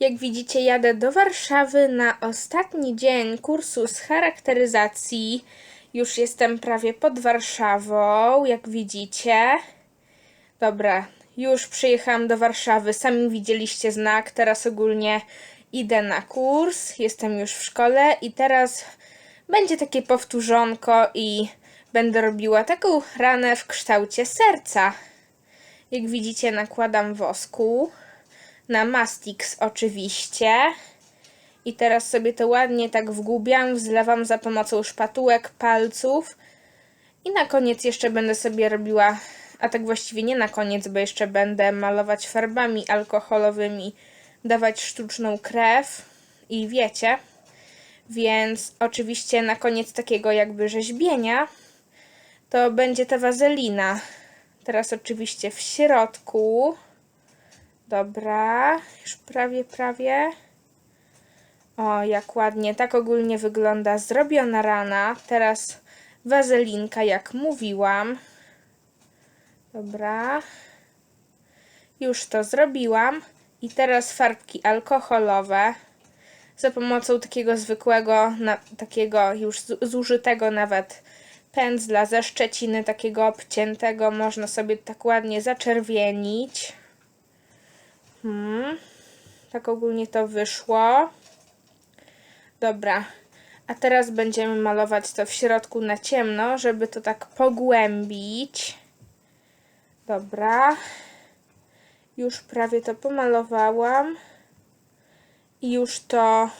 Jak widzicie, jadę do Warszawy na ostatni dzień kursu z charakteryzacji. Już jestem prawie pod Warszawą, jak widzicie. Dobra, już przyjechałam do Warszawy. Sami widzieliście znak. Teraz ogólnie idę na kurs. Jestem już w szkole i teraz będzie takie powtórzonko i będę robiła taką ranę w kształcie serca. Jak widzicie, nakładam wosku na Mastix oczywiście. I teraz sobie to ładnie tak wgłubiam, wzlewam za pomocą szpatułek, palców. I na koniec jeszcze będę sobie robiła, a tak właściwie nie na koniec, bo jeszcze będę malować farbami alkoholowymi, dawać sztuczną krew i wiecie. Więc oczywiście na koniec takiego jakby rzeźbienia to będzie ta wazelina. Teraz oczywiście w środku. Dobra, już prawie, prawie. O, jak ładnie. Tak ogólnie wygląda zrobiona rana. Teraz wazelinka, jak mówiłam. Dobra. Już to zrobiłam. I teraz farbki alkoholowe. Za pomocą takiego zwykłego, na, takiego już zużytego nawet pędzla ze szczeciny, takiego obciętego, można sobie tak ładnie zaczerwienić. Hmm. Tak ogólnie to wyszło. Dobra. A teraz będziemy malować to w środku na ciemno, żeby to tak pogłębić. Dobra. Już prawie to pomalowałam. I już to...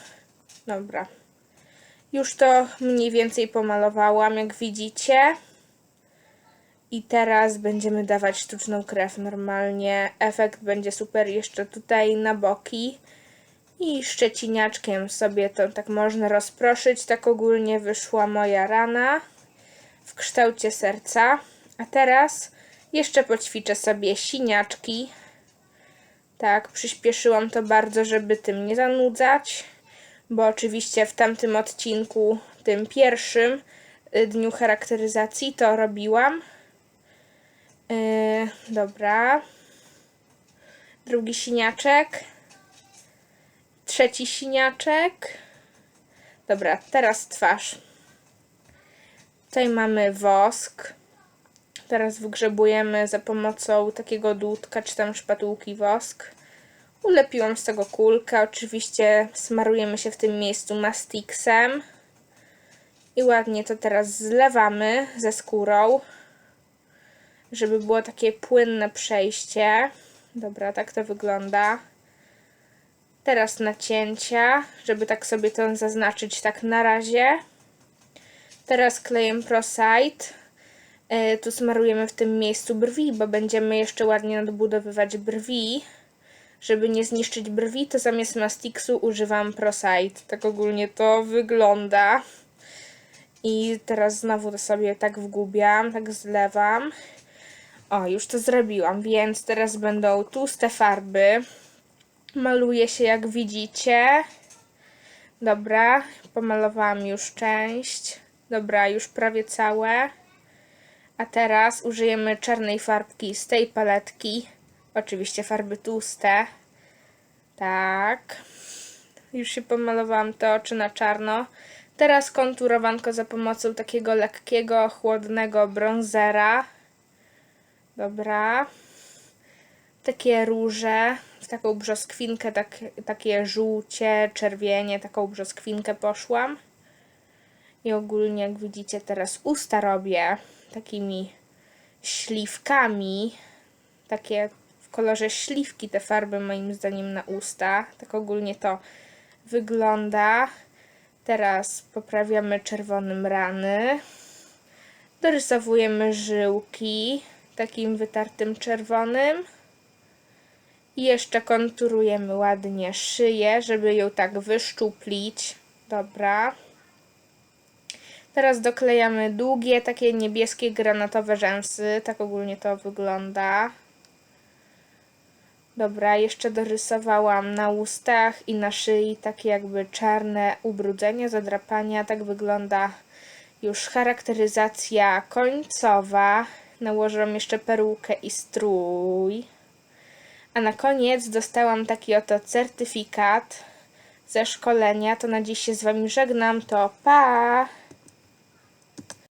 Dobra. Już to mniej więcej pomalowałam, jak widzicie. I teraz będziemy dawać sztuczną krew normalnie. Efekt będzie super jeszcze tutaj na boki. I szczeciniaczkiem sobie to tak można rozproszyć. Tak ogólnie wyszła moja rana w kształcie serca. A teraz jeszcze poćwiczę sobie siniaczki. Tak, przyspieszyłam to bardzo, żeby tym nie zanudzać, bo oczywiście w tamtym odcinku, tym pierwszym y, dniu charakteryzacji to robiłam. Yy, dobra. Drugi siniaczek. Trzeci siniaczek. Dobra, teraz twarz. Tutaj mamy wosk. Teraz wygrzebujemy za pomocą takiego dłutka czy tam szpatułki wosk. Ulepiłam z tego kulkę. Oczywiście smarujemy się w tym miejscu mastixem. I ładnie to teraz zlewamy ze skórą, żeby było takie płynne przejście. Dobra, tak to wygląda. Teraz nacięcia, żeby tak sobie to zaznaczyć tak na razie. Teraz klejem ProSite. Tu smarujemy w tym miejscu brwi, bo będziemy jeszcze ładnie nadbudowywać brwi. Żeby nie zniszczyć brwi, to zamiast Mastixu używam ProSite. Tak ogólnie to wygląda. I teraz znowu to sobie tak wgubiam, tak zlewam. O, już to zrobiłam, więc teraz będą tłuste farby. Maluje się jak widzicie. Dobra, pomalowałam już część. Dobra, już prawie całe. A teraz użyjemy czarnej farbki z tej paletki. Oczywiście farby tłuste. Tak. Już się pomalowałam te oczy na czarno. Teraz konturowanko za pomocą takiego lekkiego, chłodnego bronzera. Dobra. Takie róże, w taką brzoskwinkę, tak, takie żółcie, czerwienie, taką brzoskwinkę poszłam. I ogólnie, jak widzicie, teraz usta robię takimi śliwkami. Takie w kolorze śliwki te farby moim zdaniem na usta. Tak ogólnie to wygląda. Teraz poprawiamy czerwonym rany. Dorysowujemy żyłki takim wytartym czerwonym. I jeszcze konturujemy ładnie szyję, żeby ją tak wyszczuplić. Dobra. Teraz doklejamy długie, takie niebieskie, granatowe rzęsy. Tak ogólnie to wygląda. Dobra, jeszcze dorysowałam na ustach i na szyi takie jakby czarne ubrudzenia, zadrapania. Tak wygląda już charakteryzacja końcowa. Nałożyłam jeszcze perukę i strój. A na koniec dostałam taki oto certyfikat ze szkolenia. To na dziś się z Wami żegnam. To pa!